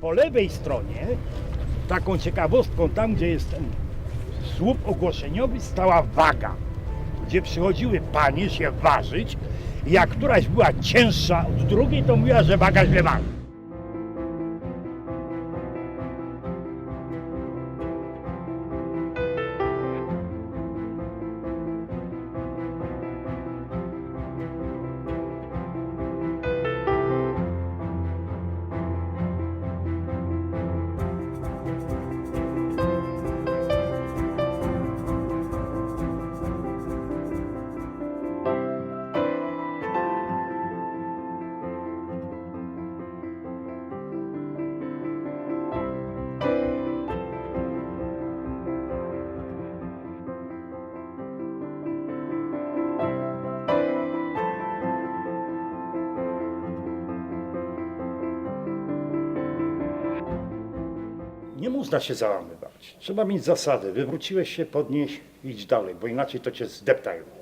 Po lewej stronie, taką ciekawostką, tam gdzie jest ten słup ogłoszeniowy, stała waga, gdzie przychodziły panie się ważyć. Jak któraś była cięższa od drugiej, to mówiła, że waga źle waży. Nie można się załamywać. Trzeba mieć zasady. Wywróciłeś się, podnieś, idź dalej, bo inaczej to cię zdeptają.